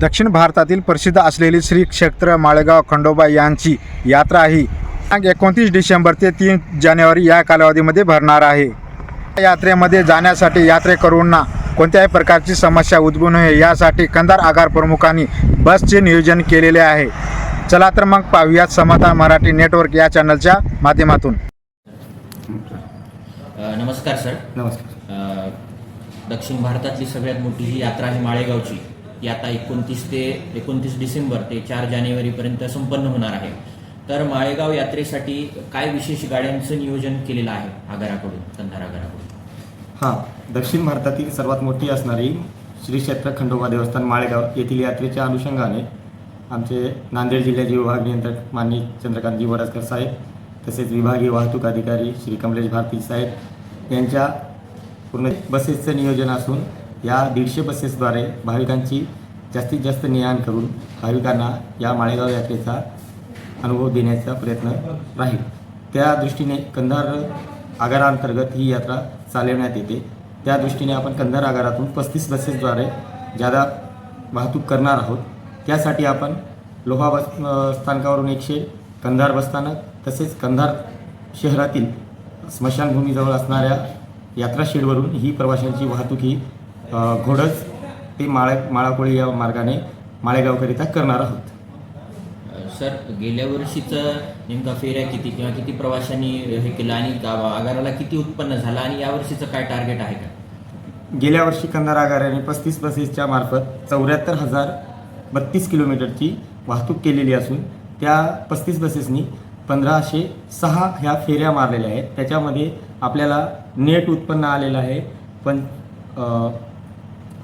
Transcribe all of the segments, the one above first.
दक्षिण भारतातील प्रसिद्ध असलेली श्री क्षेत्र माळेगाव खंडोबा यांची यात्रा ही एकोणतीस डिसेंबर ते तीन जानेवारी या कालावधीमध्ये भरणार आहे. या यात्रेमध्ये जाण्यासाठी यात्रेकरूंना कोणत्याही प्रकारची समस्या उद्भवू नये यासाठी कंधार आगार प्रमुखांनी बसचे नियोजन केलेले आहे. चला तर मग पाहूयात समता मराठी नेटवर्क या चॅनलच्या माध्यमातून. नमस्कार सर. नमस्कार. दक्षिण भारतातली सगळ्यात मोठी ही यात्रा आहे माळेगावची. ती आता एकोणतीस ते एकोणतीस डिसेंबर ते चार जानेवारीपर्यंत संपन्न होणार आहे. तर माळेगाव यात्रेसाठी काय विशेष गाड्यांचं नियोजन केलेलं आहे आगाराकडून कंधार आगाराकडून हां दक्षिण भारतातील सर्वात मोठी असणारी श्री क्षेत्र खंडोबा देवस्थान माळेगाव येथील यात्रेच्या अनुषंगाने आमचे नांदेड जिल्ह्याचे विभाग नियंत्रक माननीय चंद्रकांतजी वडसकर साहेब तसेच विभागीय वाहतूक अधिकारी श्री कमलेश भारती साहेब यांच्या पूर्ण बसेसचं नियोजन असून या दीडशे बसेसद्वारे भाविकांची जास्तीत जास्त नियाण करून भाविकांना या माळेगाव यात्रेचा अनुभव देण्याचा प्रयत्न राहील. त्या दृष्टीने कंधार आगारांतर्गत ही यात्रा चालवण्यात येते. त्या दृष्टीने आपण कंधार आगारातून पस्तीस बसेसद्वारे जादा वाहतूक करणार आहोत. त्यासाठी आपण लोहा बस स्थानकावरून एकशे कंधार बसस्थानक तसेच कंधार शहरातील स्मशानभूमीजवळ असणाऱ्या यात्रा शेडवरून ही प्रवाशांची वाहतूक ही अ, घोडज ते माळा माळाकोळी या मार्गाने माळेगावकरिता करणार आहोत. सर गेल्या वर्षीचं नेमका फेऱ्या किती किंवा किती प्रवाशांनी हे केलं आणि आगाराला किती उत्पन्न झालं आणि यावर्षीचं काय टार्गेट आहे का? गेल्या वर्षी कंधार आगाराने पस्तीस बसेसच्या मार्फत चौऱ्याहत्तर हजार बत्तीस किलोमीटरची वाहतूक केलेली असून त्या पस्तीस बसेसनी पंधराशे सहा ह्या फेऱ्या मारलेल्या आहेत. त्याच्यामध्ये आपल्याला नेट उत्पन्न आलेलं आहे. पण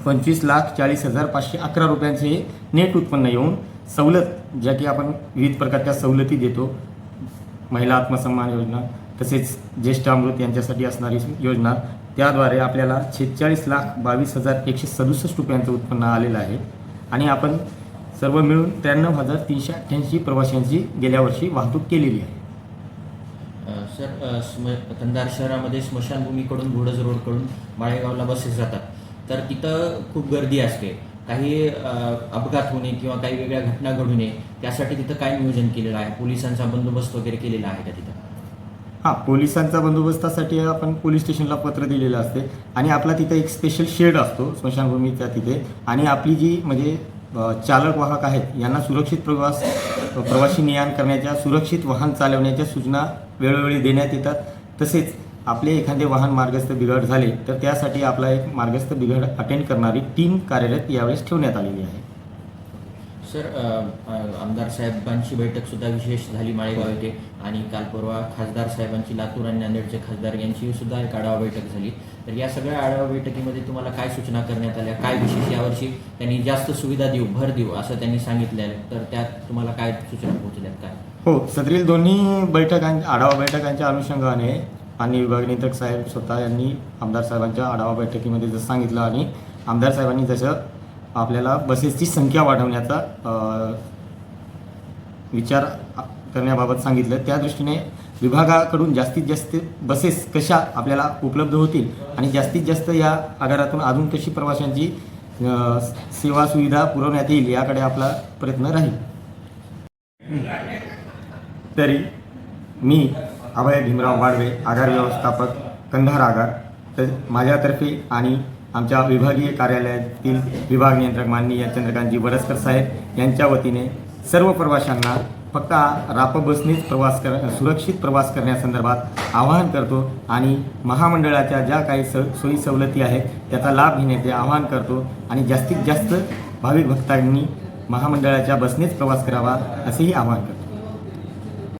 पंचवीस लाख चाळीस हजार पाचशे अकरा रुपयांचे हे नेट उत्पन्न येऊन सवलत ज्या की आपण विविध प्रकारच्या सवलती देतो महिला आत्मसन्मान योजना तसेच ज्येष्ठ अमृत यांच्यासाठी असणारी योजना त्याद्वारे आपल्याला छेचाळीस लाख बावीस हजार एकशे सदुसष्ट रुपयांचं उत्पन्न आलेलं आहे. आणि आपण सर्व मिळून त्र्याण्णव हजार तीनशे अठ्ठ्याऐंशी प्रवाशांची गेल्या वर्षी वाहतूक केलेली आहे. सर स्म कंधार शहरामध्ये स्मशानभूमीकडून घोडज रोडकडून माळेगावला बसेस जातात. तर तिथं खूप गर्दी असते. काही अपघात होणे किंवा काही वेगळ्या घटना घडू नये त्यासाठी तिथं काय नियोजन केलेलं आहे? पोलिसांचा बंदोबस्त वगैरे केलेला आहे का तिथं? हां पोलिसांचा बंदोबस्तासाठी आपण पोलीस स्टेशनला पत्र दिलेलं असते आणि आपला तिथे एक स्पेशल शेड असतो स्मशानभूमीच्या तिथे. आणि आपली जी म्हणजे चालक वाहक आहेत यांना सुरक्षित प्रवास प्रवासी नियान करण्याच्या सुरक्षित वाहन चालवण्याच्या सूचना वेळोवेळी देण्यात येतात. तसेच आपले एखादे वाहन मार्गस्थ बिघड झाले तर त्यासाठी आपला एक मार्गस्थ बिघड अटेंड करणारी टीम कार्यरत यावेळेस ठेवण्यात आलेली आहे. सर आमदार साहेबांची बैठक सुद्धा विशेष झाली माळेगाव येथे आणि काल परवा खासदार साहेबांची लातूर आणि नांदेडचे खासदार यांची सुद्धा एक आढावा बैठक झाली. तर या सगळ्या आढावा बैठकीमध्ये तुम्हाला काय सूचना करण्यात आल्या? काय विशेष यावर्षी त्यांनी जास्त सुविधा देऊ भर देऊ असं त्यांनी सांगितलं आहे. तर त्यात तुम्हाला काय सूचना पोहोचल्यात? काय? हो सदरील दोन्ही बैठकां आढावा बैठकांच्या अनुषंगाने आणि विभाग नियंत्रक साहेब स्वतः यांनी आमदार साहेबांच्या आढावा बैठकीमध्ये जसं सांगितलं आणि आमदार साहेबांनी जसं आपल्याला बसेसची संख्या वाढवण्याचा विचार करण्याबाबत सांगितलं त्या दृष्टीने विभागाकडून जास्तीत जास्त बसेस कशा आपल्याला उपलब्ध होतील आणि जास्तीत जास्त या आगारातून अजून कशी प्रवाशांची सेवा सुविधा पुरवण्यात येईल याकडे आपला प्रयत्न राहील. तरी मी अभय भीमराव वाडवे आगार व्यवस्थापक कंधार आगार तर माझ्यातर्फे आणि आमच्या विभागीय कार्यालयातील विभाग नियंत्रक माननीय चंद्रकांतजी वडसकर साहेब यांच्या वतीने सर्व प्रवाशांना फक्त राप बसनेच प्रवास कर सुरक्षित प्रवास करण्यासंदर्भात आवाहन करतो आणि महामंडळाच्या ज्या काही स सोयी सवलती आहेत त्याचा लाभ घेण्याचे आवाहन करतो आणि जास्तीत जास्त भाविक भक्तांनी महामंडळाच्या बसनेच प्रवास करावा असेही आवाहन करतो.